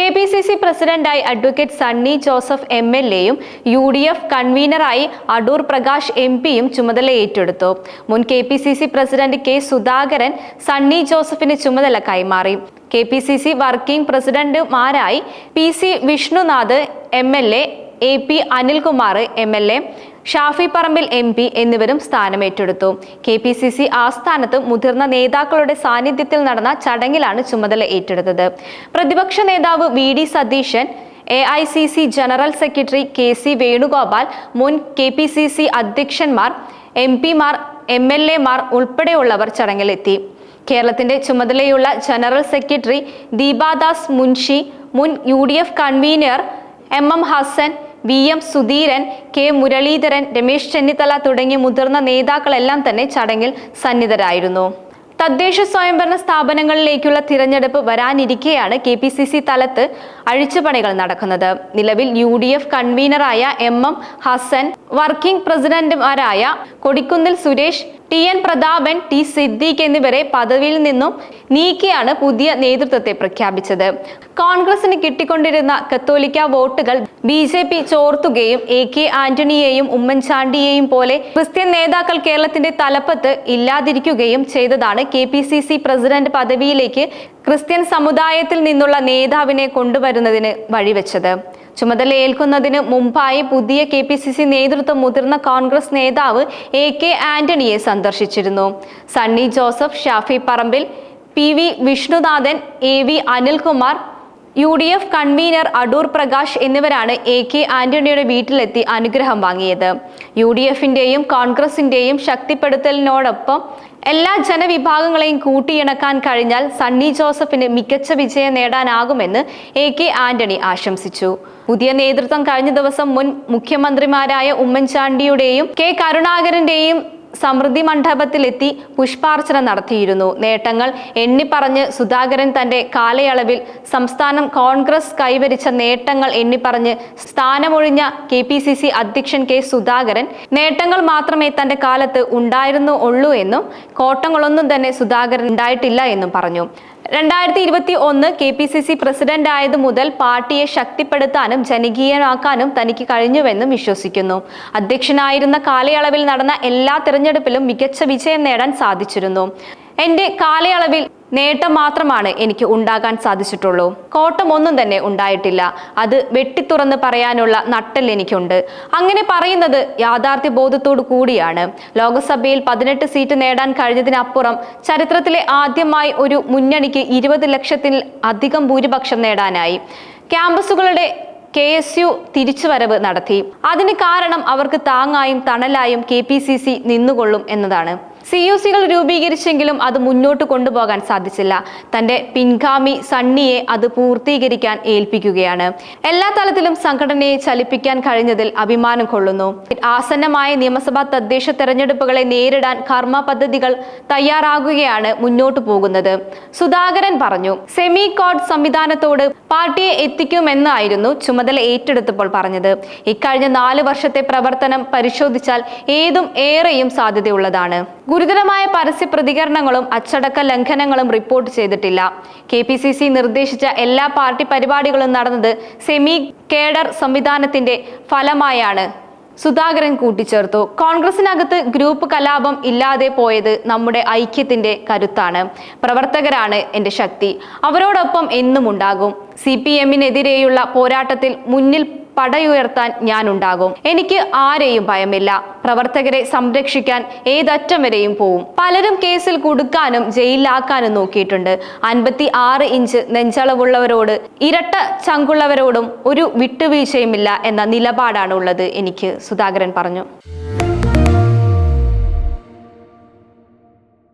K P C C പ്രസിഡന്റായി advocate Sunny Joseph M L എയും U D F കൺവീനറായി Adoor Prakash M പിയും ചുമതല ഏറ്റെടുത്തു. മുൻ K P C C president K Sudhakaran Sunny ജോസഫിന് ചുമതല കൈമാറി. K P C C working പ്രസിഡന്റുമാരായി P C Vishnunath M L A A P Anilkumar M L A Shafi Parambil M P എന്നിവരും സ്ഥാനമേറ്റെടുത്തു. കെ പി സി സി ആസ്ഥാനത്ത് മുതിർന്ന നേതാക്കളുടെ സാന്നിധ്യത്തിൽ നടന്ന ചടങ്ങിലാണ് ചുമതല ഏറ്റെടുത്തത്. പ്രതിപക്ഷ നേതാവ് V D Satheesan A I C C general secretary K C Venugopal മുൻ കെ പി സി സി അധ്യക്ഷന്മാർ എം പിമാർ എം എൽ എമാർ ഉൾപ്പെടെയുള്ളവർ ചടങ്ങിലെത്തി. കേരളത്തിന്റെ ചുമതലയുള്ള ജനറൽ സെക്രട്ടറി ദീപാദാസ് മുൻഷി മുൻ U D F convener M M Hassan V M Sudheeran K Muraleedharan Ramesh Chennithala തുടങ്ങിയ മുതിർന്ന നേതാക്കളെല്ലാം തന്നെ ചടങ്ങിൽ സന്നിധരായിരുന്നു. തദ്ദേശ സ്വയംഭരണ സ്ഥാപനങ്ങളിലേക്കുള്ള തിരഞ്ഞെടുപ്പ് വരാനിരിക്കെയാണ് കെ പി സി സി തലത്ത് അഴിച്ചുപണികൾ നടക്കുന്നത്. നിലവിൽ യു ഡി എഫ് കൺവീനറായ എം എം ഹസൻ വർക്കിംഗ് പ്രസിഡന്റുമാരായ Kodikunnil Suresh T N Prathapan T Siddique എന്നിവരെ പദവിയിൽ നിന്നും നീക്കിയാണ് പുതിയ നേതൃത്വത്തെ പ്രഖ്യാപിച്ചത്. കോൺഗ്രസിന് കിട്ടിക്കൊണ്ടിരുന്ന കത്തോലിക്ക വോട്ടുകൾ ബി ജെ പി ചോർത്തുകയും എ കെ ആന്റണിയെയും ഉമ്മൻചാണ്ടിയെയും പോലെ ക്രിസ്ത്യൻ നേതാക്കൾ കേരളത്തിന്റെ തലപ്പത്ത് ഇല്ലാതിരിക്കുകയും ചെയ്തതാണ് K P C C president പദവിയിലേക്ക് ക്രിസ്ത്യൻ സമുദായത്തിൽ നിന്നുള്ള നേതാവിനെ കൊണ്ടുവരുന്നതിന് വഴിവെച്ചത്. ചുമതലയേൽക്കുന്നതിന് മുമ്പായി പുതിയ കെ പി സി സി നേതൃത്വം മുതിർന്ന കോൺഗ്രസ് നേതാവ് എ കെ ആന്റണിയെ സന്ദർശിച്ചിരുന്നു. Sunny Joseph Shafi Parambil P V Vishnunathan A V Anilkumar U D F convener Adoor Prakash എന്നിവരാണ് എ കെ ആന്റണിയുടെ വീട്ടിലെത്തി അനുഗ്രഹം വാങ്ങിയത്. യു ഡി എഫിന്റെയും കോൺഗ്രസിന്റെയും ശക്തിപ്പെടുത്തലിനോടൊപ്പം എല്ലാ ജനവിഭാഗങ്ങളെയും കൂട്ടിയിണക്കാൻ കഴിഞ്ഞാൽ സണ്ണി ജോസഫിന് മികച്ച വിജയം നേടാനാകുമെന്ന് എ കെ ആന്റണി ആശംസിച്ചു. പുതിയ നേതൃത്വം കഴിഞ്ഞ ദിവസം മുൻ മുഖ്യമന്ത്രിമാരായ ഉമ്മൻചാണ്ടിയുടെയും കെ കരുണാകരന്റെയും സമൃദ്ധി മണ്ഡപത്തിലെത്തി പുഷ്പാർച്ചന നടത്തിയിരുന്നു. നേട്ടങ്ങൾ എണ്ണിപ്പറഞ്ഞ് സുധാകരൻ തന്റെ കാലയളവിൽ സംസ്ഥാനം കോൺഗ്രസ് കൈവരിച്ച നേട്ടങ്ങൾ എണ്ണിപ്പറഞ്ഞ് സ്ഥാനമൊഴിഞ്ഞ കെ പി സി സി അധ്യക്ഷൻ കെ സുധാകരൻ നേട്ടങ്ങൾ മാത്രമേ തന്റെ കാലത്ത് ഉണ്ടായിരുന്നു ഉള്ളൂ എന്നും കോട്ടങ്ങളൊന്നും തന്നെ സുധാകരൻ ഉണ്ടായിട്ടില്ല എന്നും പറഞ്ഞു. രണ്ടായിരത്തി ഇരുപത്തി ഒന്ന് K P C C president ആയത് മുതൽ പാർട്ടിയെ ശക്തിപ്പെടുത്താനും ജനകീയമാക്കാനും തനിക്ക് കഴിഞ്ഞുവെന്നും വിശ്വസിക്കുന്നു. അധ്യക്ഷനായിരുന്ന കാലയളവിൽ നടന്ന എല്ലാ തിരഞ്ഞെടുപ്പിലും മികച്ച വിജയം നേടാൻ സാധിച്ചിരുന്നു. എന്റെ കാലയളവിൽ നേട്ടം മാത്രമാണ് എനിക്ക് ഉണ്ടാകാൻ സാധിച്ചിട്ടുള്ളൂ. കോട്ടം ഒന്നും തന്നെ ഉണ്ടായിട്ടില്ല. അത് വെട്ടിത്തുറന്ന് പറയാനുള്ള നട്ടൽ എനിക്കുണ്ട്. അങ്ങനെ പറയുന്നത് യാഥാർത്ഥ്യ ബോധത്തോടു കൂടിയാണ്. ലോക്സഭയിൽ പതിനെട്ട് സീറ്റ് നേടാൻ കഴിഞ്ഞതിനപ്പുറം ചരിത്രത്തിലെ ആദ്യമായി ഒരു മുന്നണിക്ക് ഇരുപത് ലക്ഷത്തിൽ അധികം ഭൂരിപക്ഷം നേടാനായി. ക്യാമ്പസുകളുടെ കെ എസ് യു തിരിച്ചുവരവ് നടത്തി. അതിന് കാരണം അവർക്ക് താങ്ങായും തണലായും കെ പി സി സി നിന്നുകൊള്ളും എന്നതാണ്. സി യു സികൾ രൂപീകരിച്ചെങ്കിലും അത് മുന്നോട്ട് കൊണ്ടുപോകാൻ സാധിച്ചില്ല. തന്റെ പിൻഗാമി സണ്ണിയെ അത് പൂർത്തീകരിക്കാൻ ഏൽപ്പിക്കുകയാണ്. എല്ലാ തലത്തിലും സംഘടനയെ ചലിപ്പിക്കാൻ കഴിഞ്ഞതിൽ അഭിമാനം കൊള്ളുന്നു. ആസന്നമായ നിയമസഭാ തദ്ദേശ തെരഞ്ഞെടുപ്പുകളെ നേരിടാൻ കർമ്മ പദ്ധതികൾ തയ്യാറാകുകയാണ് മുന്നോട്ടു പോകുന്നത്. സുധാകരൻ പറഞ്ഞു സെമി കോഡ് സംവിധാനത്തോട് പാർട്ടിയെ എത്തിക്കുമെന്നായിരുന്നു ചുമതല ഏറ്റെടുത്തപ്പോൾ പറഞ്ഞത്. ഇക്കഴിഞ്ഞ നാല് വർഷത്തെ പ്രവർത്തനം പരിശോധിച്ചാൽ ഏതും ഏറെയും സാധ്യതയുള്ളതാണ്. ഗുരുതരമായ പരസ്യ പ്രതികരണങ്ങളും അച്ചടക്ക ലംഘനങ്ങളും റിപ്പോർട്ട് ചെയ്തിട്ടില്ല. കെ പി സി സി നിർദ്ദേശിച്ച എല്ലാ പാർട്ടി പരിപാടികളും നടന്നത് സെമി കേഡർ സംവിധാനത്തിന്റെ ഫലമായാണ്. സുധാകരൻ കൂട്ടിച്ചേർത്തു. കോൺഗ്രസിനകത്ത് ഗ്രൂപ്പ് കലാപം ഇല്ലാതെ പോയത് നമ്മുടെ ഐക്യത്തിന്റെ കരുത്താണ്. പ്രവർത്തകരാണ് എന്റെ ശക്തി. അവരോടൊപ്പം എന്നും ഉണ്ടാകും സി പി എമ്മിനെതിരെയുള്ള പോരാട്ടത്തിൽ മുന്നിൽ പടയുയർത്താൻ ഞാനുണ്ടാകും. എനിക്ക് ആരെയും ഭയമില്ല. പ്രവർത്തകരെ സംരക്ഷിക്കാൻ ഏതറ്റം വരെയും പോവും. പലരും കേസിൽ കൊടുക്കാനും ജയിലിലാക്കാനും നോക്കിയിട്ടുണ്ട്. അൻപത്തി ആറ് ഇഞ്ച് നെഞ്ചളവുള്ളവരോട് ഇരട്ട ചങ്കുള്ളവരോടും ഒരു വിട്ടുവീഴ്ചയുമില്ല എന്ന നിലപാടാണ് ഉള്ളത് എനിക്ക് സുധാകരൻ പറഞ്ഞു.